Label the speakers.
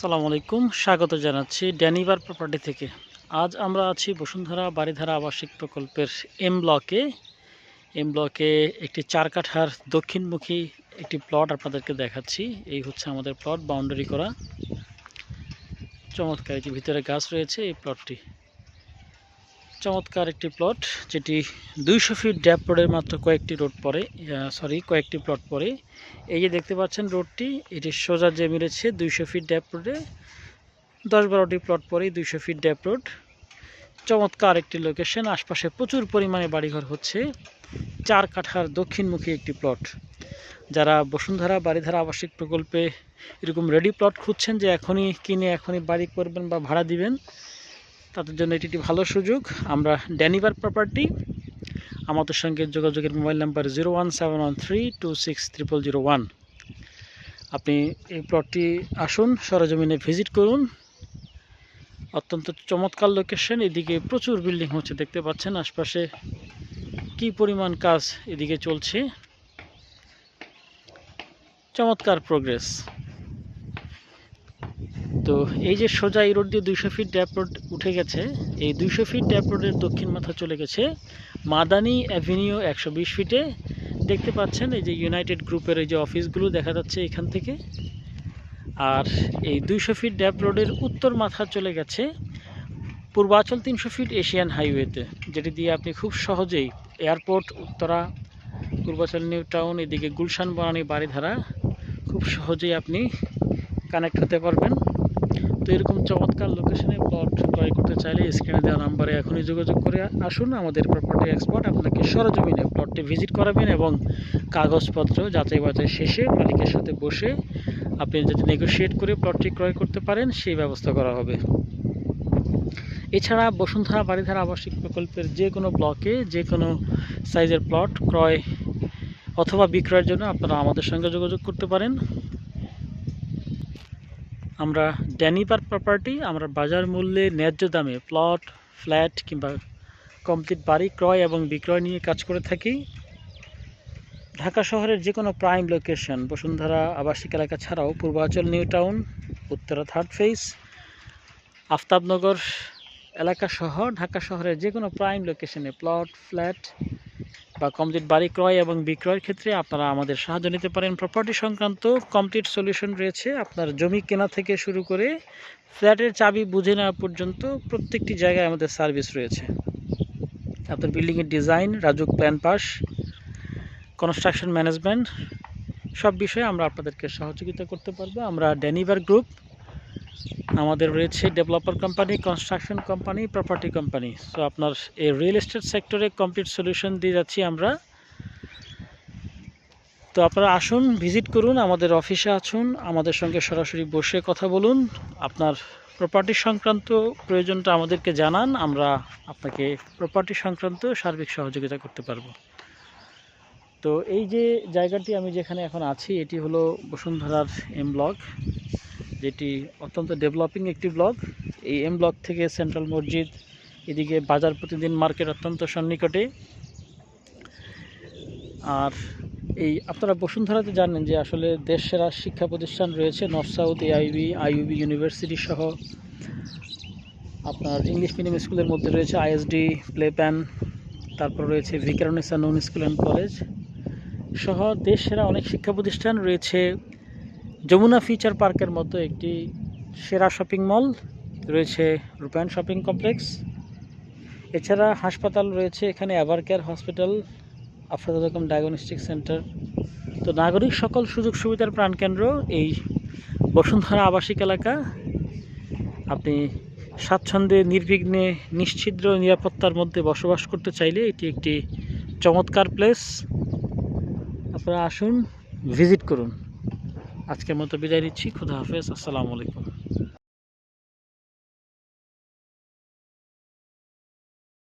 Speaker 1: আসসালামু আলাইকুম। স্বাগত জানাচ্ছি ড্যানিবার প্রপার্টি থেকে। আজ আমরা আছি বসুন্ধরা বাড়িধারা আবাসিক প্রকল্পের এম ব্লকে। এম ব্লকে একটি চার কাঠার দক্ষিণমুখী একটি প্লট আপনাদেরকে দেখাচ্ছি। এই হচ্ছে আমাদের প্লট, বাউন্ডারি করা। চমৎকার ভিতরে গাছ রয়েছে এই প্লটটি। চমৎকার একটি প্লট যেটি দুইশো ফিট ড্যাপ রোডের মাত্র কয়েকটি রোড পরে সরি কয়েকটি প্লট পরে এই যে দেখতে পাচ্ছেন রোডটি এটি সোজা যে মিলেছে দুইশো ফিট ড্যাপ রোডে দশ বারোটি প্লট পরেই দুইশো ফিট ড্যাপ রোড চমৎকার একটি লোকেশন আশপাশে প্রচুর পরিমাণে বাড়িঘর হচ্ছে, চার কাঠার দক্ষিণমুখী একটি প্লট যারা বসুন্ধরা বাড়িধারা আবাসিক প্রকল্পে এরকম রেডি প্লট খুঁজছেন যে এখনই কিনে, এখনই বাড়ি করবেন বা ভাড়া দিবেন তাদের জন্য এটি একটি ভালো সুযোগ। আমরা ড্যানিভার প্রপার্টি আমাদের সঙ্গে যোগাযোগের mobile number zero one seven one three two six triple zero one আপনি এই প্লটটি আসুন, সরজমিনে ভিজিট করুন। অত্যন্ত চমৎকার লোকেশন এদিকে প্রচুর বিল্ডিং হচ্ছে, দেখতে পাচ্ছেন আশপাশে কি পরিমাণ কাজ এদিকে চলছে। চমৎকার প্রোগ্রেস তো এই যে সোজা এই রোড দিয়ে দুইশো ফিট ড্যাপ রোড উঠে গেছে, এই দুইশো ফিট ড্যাপ রোডের দক্ষিণ মাথা চলে গেছে মাদানি অ্যাভিনিউ একশো বিশ ফিটে দেখতে পাচ্ছেন এই যে ইউনাইটেড গ্রুপের এই যে অফিসগুলো দেখা যাচ্ছে এখান থেকে। আর এই দুইশো ফিট ড্যাপ রোডের উত্তর মাথা চলে গেছে পূর্বাচল তিনশো ফিট এশিয়ান হাইওয়েতে যেটি দিয়ে আপনি খুব সহজেই airport Uttara, Purbachal new town এদিকে গুলশান, বনানী বাড়িধারা খুব সহজেই আপনি কানেক্ট হতে পারবেন। তো এরকম চমৎকার লোকেশনে প্লট ক্রয় করতে চাইলে স্ক্রিনে দেওয়া নাম্বারে এখনই যোগাযোগ করে আসুন আমাদের প্রপার্টি এক্সপার্ট আপনাকে সরজমিনে প্লটটি ভিজিট করাবেন এবং কাগজপত্র যাচাই বাছাই শেষে মালিকের সাথে বসে আপনি যদি নেগোশিয়েট করে প্লটটি ক্রয় করতে পারেন সেই ব্যবস্থা করা হবে। এছাড়া বসুন্ধরা বাড়িধারা আবাসিক প্রকল্পের যে কোনো ব্লকে যে কোনো সাইজের প্লট ক্রয় অথবা বিক্রয়ের জন্য আপনারা আমাদের সঙ্গে যোগাযোগ করতে পারেন। আমরা ড্যানিপার প্রপার্টি আমরা বাজার মূল্যে ন্যায্য দামে প্লট ফ্ল্যাট কিংবা কমপ্লিট বাড়ি ক্রয় এবং বিক্রয় নিয়ে কাজ করে থাকি। ঢাকা শহরের যে কোনো প্রাইম লোকেশন বসুন্ধরা আবাসিক এলাকা ছাড়াও Purbanchal new town Uttara third phase Aftabnagar এলাকা সহ ঢাকা শহরের যে কোনো প্রাইম লোকেশনে প্লট ফ্ল্যাট বা কমপ্লিট বাড়ি ক্রয় এবং বিক্রয়ের ক্ষেত্রে আপনারা আমাদের সাহায্য নিতে পারেন। প্রপার্টি সংক্রান্ত কমপ্লিট সলিউশন রয়েছে। আপনার জমি কেনা থেকে শুরু করে ফ্ল্যাটের চাবি বুঝে নেওয়া পর্যন্ত প্রত্যেকটি জায়গায় আমাদের সার্ভিস রয়েছে। আপনার বিল্ডিংয়ের design RAJUK plan pass construction management সব বিষয়ে আমরা আপনাদেরকে সহযোগিতা করতে পারব। আমরা ড্যানিভার গ্রুপ আমাদের রয়েছে developer company construction company property company so আপনার এই রিয়েল এস্টেট সেক্টরে কমপ্লিট সলিউশন দিয়ে যাচ্ছি আমরা। তো আপনারা আসুন ভিজিট করুন, আমাদের অফিসে আসুন আমাদের সঙ্গে সরাসরি বসে কথা বলুন। আপনার প্রপার্টি সংক্রান্ত প্রয়োজনটা আমাদেরকে জানান, আমরা আপনাকে প্রপার্টি সংক্রান্ত সার্বিক সহযোগিতা করতে পারব। তো এই যে জায়গাটি আমি যেখানে এখন আছি, এটি হলো বসুন্ধরার এম ব্লক যেটি অত্যন্ত ডেভেলপিং একটি ব্লক এই এম ব্লক থেকে সেন্ট্রাল মসজিদ এদিকে বাজার প্রতিদিন মার্কেট অত্যন্ত সন্নিকটে। আর এই আপনারা বসুন্ধরাতে জানেন যে আসলে দেশ সেরা শিক্ষা প্রতিষ্ঠান রয়েছে North South AIB IUB university সহ। আপনার ইংলিশ মিডিয়াম স্কুলের মধ্যে রয়েছে আইএসডি প্লে প্যান তারপর রয়েছে Viqarunnisa Noon school and college সহ। দেশ সেরা অনেক শিক্ষা প্রতিষ্ঠান রয়েছে যমুনা ফিচার পার্কের মতো একটি সেরা শপিং মল রয়েছে রূপায়ণ শপিং কমপ্লেক্স। এছাড়া হাসপাতাল রয়েছে এখানে অ্যাভার কেয়ার হসপিটাল আফরাদ রকম ডায়াগনস্টিক সেন্টার তো নাগরিক সকল সুযোগ সুবিধার প্রাণকেন্দ্র এই বসুন্ধরা আবাসিক এলাকা। আপনি স্বাচ্ছন্দ্যে, নির্বিঘ্নে নিশ্ছিদ্র নিরাপত্তার মধ্যে বসবাস করতে চাইলে এটি একটি চমৎকার প্লেস আপনারা আসুন ভিজিট করুন। আজকের মতো বিদায় নিচ্ছি খুদা হাফেজ আসসালামু আলাইকুম।